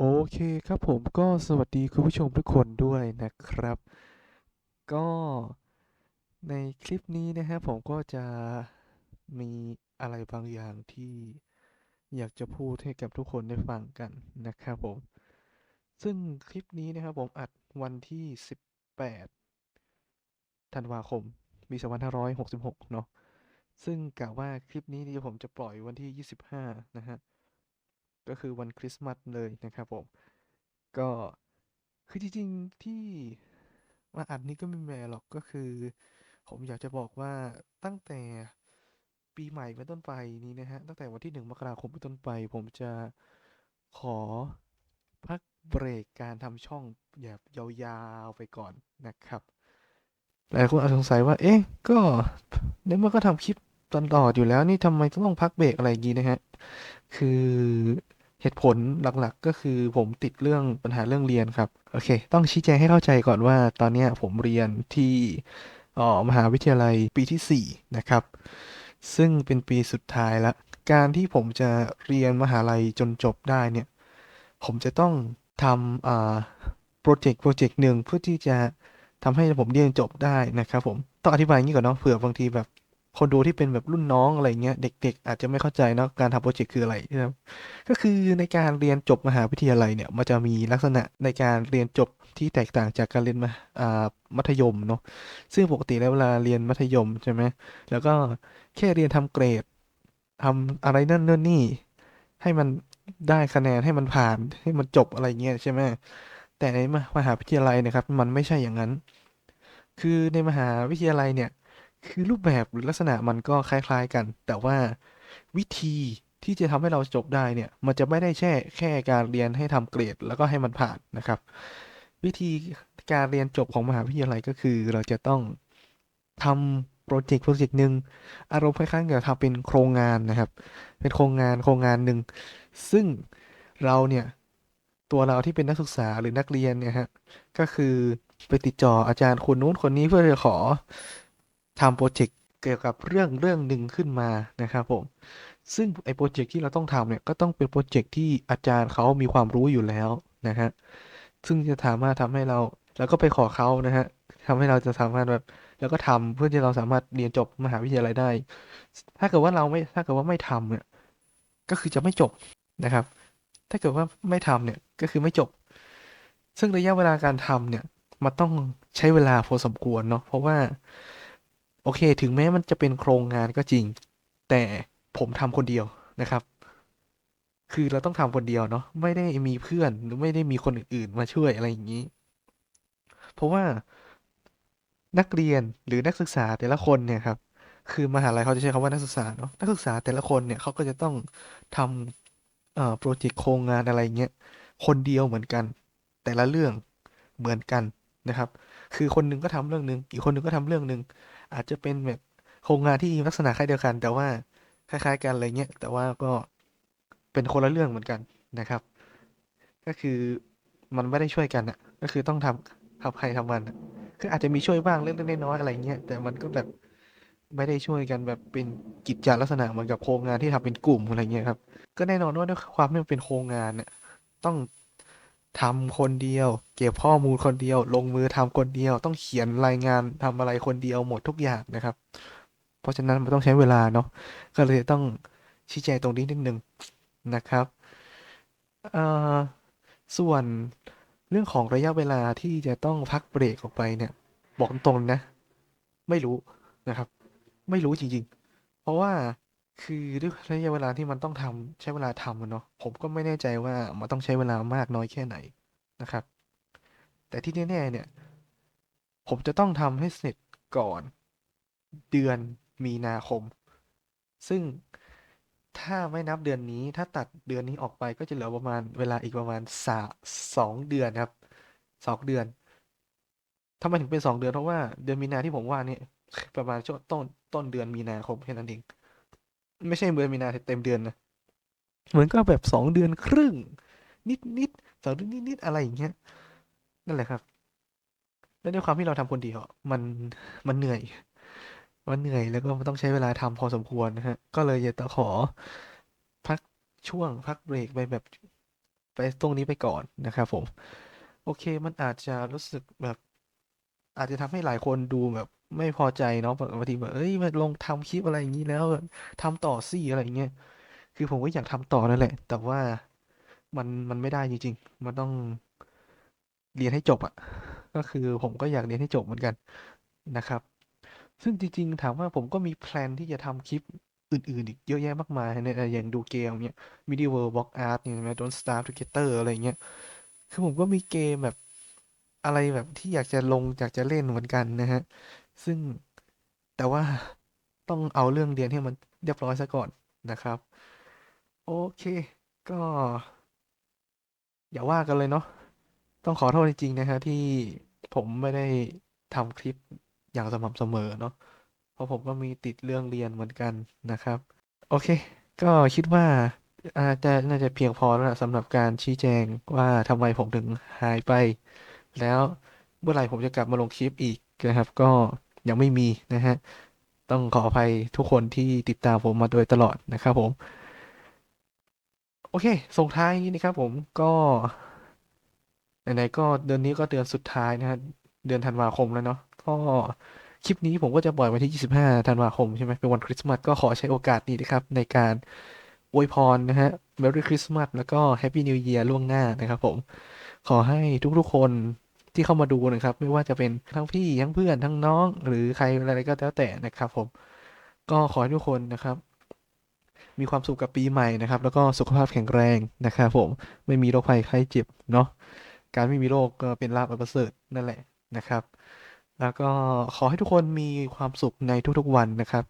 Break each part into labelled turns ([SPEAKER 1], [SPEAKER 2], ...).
[SPEAKER 1] โอเคครับผมก็สวัสดีคุณผู้ชมทุกคนด้วยนะครับ ก็ในคลิปนี้นะฮะผมก็จะมีอะไรบางอย่างที่อยากจะพูดให้กับทุกคนได้ฟังกันนะครับผม ซึ่งคลิปนี้นะครับผมอัดวันที่ 18 ธันวาคมปี2566 เนาะซึ่งกะว่าคลิปนี้เดี๋ยวผมจะปล่อยวันที่ 25 นะฮะ ก็คือวันคริสต์มาสเลยนะครับผม ก็คือจริงๆที่มาอัดนี้ก็ไม่แม่หรอกก็คือ ผมอยากจะบอกว่าตั้งแต่ปีใหม่เป็นต้นไปนี้นะฮะตั้งแต่วันที่หนึ่งมกราคมเป็นต้นไป ผมจะขอพักเบรกการทำช่องแบบยาวๆไปก่อนนะครับหลายคนอาจสงสัยว่า เอ๊ะ ก็ในเมื่อก็ทำคลิปตลอดอยู่แล้วนี่ทำไมต้องพักเบรกอะไรอย่างนี้นะฮะ คือ เหตุผลหลักๆ ก็คือผมติดเรื่องปัญหาเรื่องเรียนครับ โอเค ต้องชี้แจงให้เข้าใจก่อนว่า ตอนนี้ผมเรียนที่มหาวิทยาลัยปีที่ 4 นะครับ ซึ่งเป็นปีสุดท้ายละ การที่ผมจะเรียนมหาลัยจนจบได้เนี่ย ผมจะต้องทำโปรเจกต์โปรเจกต์หนึ่งเพื่อที่จะทำให้ผมเรียนจบได้นะครับผม ต้องอธิบายอย่างนี้ก่อนเนาะเผื่อบางทีแบบ คนดูที่เป็นแบบรุ่นน้องอะไรเงี้ยเด็ก ๆ อาจจะไม่เข้าใจเนาะการทำโปรเจกต์คืออะไรนะครับก็คือในการเรียนจบมหาวิทยาลัยเนี่ยมันจะมีลักษณะในการเรียนจบที่แตกต่างจากการเรียนมาอ่ามัธยมเนาะซึ่งปกติแล้วเวลาเรียนมัธยมใช่ไหมแล้วก็แค่เรียนทำเกรดทำอะไรนั่นนู่นนี่ ให้มันได้คะแนนให้มันผ่านให้มันจบอะไรเงี้ยใช่ไหมแต่ในมหาวิทยาลัยนะครับ มันไม่ใช่อย่างนั้น คือในมหาวิทยาลัยเนี่ย คือรูปแบบหรือลักษณะมันก็คล้าย ๆ กัน แต่ว่าวิธีที่จะทำให้เราจบได้เนี่ย มันจะไม่ได้แค่แค่การเรียนให้ทำเกรด แล้วก็ให้มันผ่านนะครับ วิธีการเรียนจบของมหาวิทยาลัยก็คือเราจะต้องทำโปรเจกต์โปรเจกต์หนึ่งอารมณ์คล้ายๆกับทำเป็นโครงงานนะครับ เป็นโครงงานโครงงานหนึ่งซึ่งเราเนี่ยตัวเราที่เป็นนักศึกษาหรือนักเรียนเนี่ยฮะก็คือไปติดต่ออาจารย์คนนู้นคนนี้เพื่อจะขอ ทำโปรเจกต์เกี่ยวกับเรื่องเรื่องหนึ่งขึ้นมานะครับผม ซึ่งไอ้โปรเจกต์ที่เราต้องทำเนี่ยก็ต้องเป็นโปรเจกต์ที่อาจารย์เขามีความรู้อยู่แล้วนะฮะ ซึ่งจะสามารถทำให้เราแล้วก็ไปขอเขานะฮะทำให้เราจะสามารถแบบแล้วก็ทำเพื่อที่เราสามารถเรียนจบมหาวิทยาลัยได้ ถ้าเกิดว่าเราไม่ถ้าเกิดว่าไม่ทำเนี่ยก็คือจะไม่จบนะครับ ถ้าเกิดว่าไม่ทำเนี่ยก็คือไม่จบ ซึ่งระยะเวลาการทำเนี่ยมันต้องใช้เวลาพอสมควรเนาะเพราะว่า โอเค ถึงแม้มันจะเป็นโครงงานก็จริง แต่ผมทำคนเดียวนะครับ คือเราต้องทำคนเดียวเนาะไม่ได้มีเพื่อนหรือไม่ได้มีคนอื่นๆ มาช่วยอะไรอย่างนี้ เพราะว่านักเรียนหรือนักศึกษาแต่ละคนเนี่ยครับคือมหาลัยเขาจะใช้คำว่านักศึกษาเนาะนักศึกษาแต่ละคนเนี่ยเขาก็จะต้องทำเอ่อโปรเจกต์โครงงานอะไรเงี้ยคนเดียวเหมือนกัน แต่ละเรื่องเหมือนกันนะครับ คือคนหนึงก็ทำเรื่องหนึ่งอีกคนหนึงก็ทำเรื่องหนึ่ง อาจจะเป็นแบบโครงงานที่ลักษณะคล้ายเดียวกัน แต่ว่าคล้ายๆ กันอะไรเงี้ยแต่ว่าก็เป็นคนละเรื่องเหมือนกันนะครับ ก็คือมันไม่ได้ช่วยกันอะก็คือต้องทำทำใครทำมันคืออาจจะมีช่วยบ้างเล็กๆน้อยๆอะไรเงี้ยแต่มันก็แบบไม่ได้ช่วยกันแบบเป็นกิจจลักษณะเหมือนกับโครงงานที่ทำเป็นกลุ่มอะไรเงี้ยครับ ก็แน่นอนว่าด้วยความที่มันเป็นโครงงานเนี่ยต้อง ทำคนเดียว เก็บข้อมูลคนเดียว ลงมือทำคนเดียว ต้องเขียนรายงานทำอะไรคนเดียวหมดทุกอย่างนะครับ เพราะฉะนั้นมันต้องใช้เวลาเนาะก็เลยต้องชี้แจงตรงนี้นิดนึงนะครับส่วนเรื่องของระยะเวลาที่จะต้องพักเบรกออกไปเนี่ย บอกตรงๆนะ ไม่รู้นะครับ ไม่รู้จริงๆ เพราะว่าคือด้วยระยะเวลาที่มันต้องทำใช้เวลาทำเนาะผมก็ไม่แน่ใจว่ามันต้องใช้เวลามากน้อยแค่ไหน นะครับ แต่ที่แน่ๆเนี่ย ผมจะต้องทำให้เสร็จก่อนเดือนมีนาคม ซึ่งถ้าไม่นับเดือนนี้ ถ้าตัดเดือนนี้ออกไปก็จะเหลือประมาณเวลาอีกประมาณสาสองเดือนครับสองเดือนทำไมถึงเป็นสองเดือนเพราะว่าเดือนมีนาที่ผมว่าเนี่ยประมาณช่วงต้นต้นเดือนมีนาคมแค่นั้นเอง ไม่ใช่เดือนมีนาเต็มเดือนนะเหมือนก็แบบสองเดือนครึ่ง นิดนิด สองเดือนนิดนิดอะไรอย่างเงี้ยนั่นแหละครับ แล้วด้วยความที่เราทำคนเดียวมันมันเหนื่อย มันเหนื่อยแล้วก็มันต้องใช้เวลาทำพอสมควรนะฮะ ก็เลยอยากจะขอพักช่วงพักเบรกไปแบบไปตรงนี้ไปก่อนนะครับผม โอเคมันอาจจะรู้สึกแบบอาจจะทำให้หลายคนดูแบบไม่พอใจเนาะบางทีแบบเอ้ยมาลงทำคลิปอะไรอย่างนี้แล้วทำต่อสิอะไรอย่างเงี้ยคือผมก็อยากทำต่อนั่นแหละ แต่ว่า มันมันไม่ได้จริงๆ มันต้องเรียนให้จบอะก็คือผมก็อยากเรียนให้จบเหมือนกันนะครับ ซึ่งจริงๆ ถามว่าผมก็มีแพลนที่จะทำคลิปอื่นๆ อีกเยอะแยะมากมายเนี่ยอย่างดูเกมเนี่ย Medieval Block Art เนี่ยใช่ไหม Don't Starve Together อะไรเงี้ย คือผมก็มีเกมแบบอะไรแบบที่อยากจะลงอยากจะเล่นเหมือนกันนะฮะ ซึ่งแต่ว่าต้องเอาเรื่องเรียนให้มันเรียบร้อยซะก่อนนะครับ โอเค ก็ อย่าว่ากันเลยเนาะต้องขอโทษจริงๆนะฮะที่ผมไม่ได้ทำคลิปอย่างสม่ำเสมอเนาะเพราะผมก็มีติดเรื่องเรียนเหมือนกันนะครับ โอเค ก็คิดว่าอาจจะน่าจะเพียงพอแล้วสำหรับการชี้แจงว่าทำไมผมถึงหายไป แล้วเมื่อไหร่ผมจะกลับมาลงคลิปอีกนะครับ ก็ยังไม่มีนะฮะต้องขออภัยทุกคนที่ติดตามผมมาโดยตลอดนะครับผม โอเค ส่งท้ายนี้นะครับผมก็ไหนๆก็เดือนนี้ก็เดือนสุดท้ายนะฮะเดือนธันวาคมแล้วเนาะก็คลิปนี้ผมก็จะปล่อยวันที่ 25 ธันวาคมใช่ไหมเป็นวันคริสต์มาสก็ขอใช้โอกาสนี้นะครับ ในการอวยพรนะฮะ Merry Christmas แล้วก็ Happy New Year ล่วงหน้านะครับผม ขอให้ทุกๆคนที่เข้ามาดูนะครับ ไม่ว่าจะเป็นทั้งพี่ทั้งเพื่อนทั้งน้อง หรือใครอะไรก็แล้วแต่นะครับผม ก็ขอให้ทุกคนนะครับ มีความสุขกับปีใหม่นะครับ แล้วก็สุขภาพแข็งแรงนะครับผมไม่มีโรคภัยไข้เจ็บเนาะการไม่มีโรคก็เป็นลาภอันประเสริฐนั่นแหละนะครับ แล้วก็ขอให้ทุกคนมีความสุขในทุกๆวันนะครับ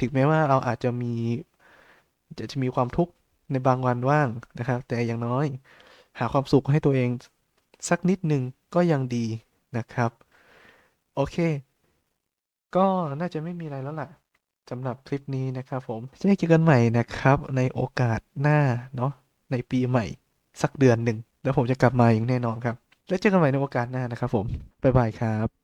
[SPEAKER 1] ถึงแม้ว่าเราอาจจะมีจะจะมีความทุกข์ในบางวันว่างนะครับ แต่อย่างน้อย หาความสุขให้ตัวเองสักนิดหนึ่งก็ยังดีนะครับ โอเค ก็น่าจะไม่มีอะไรแล้วล่ะ สำหรับคลิปนี้นะครับผมจะได้เจอกันใหม่นะครับ ในโอกาสหน้าเนาะในปีใหม่ สักเดือนหนึ่ง แล้วผมจะกลับมาอย่างแน่นอนครับ แล้วเจอกันใหม่ในโอกาสหน้านะครับผม บ๊ายบายครับ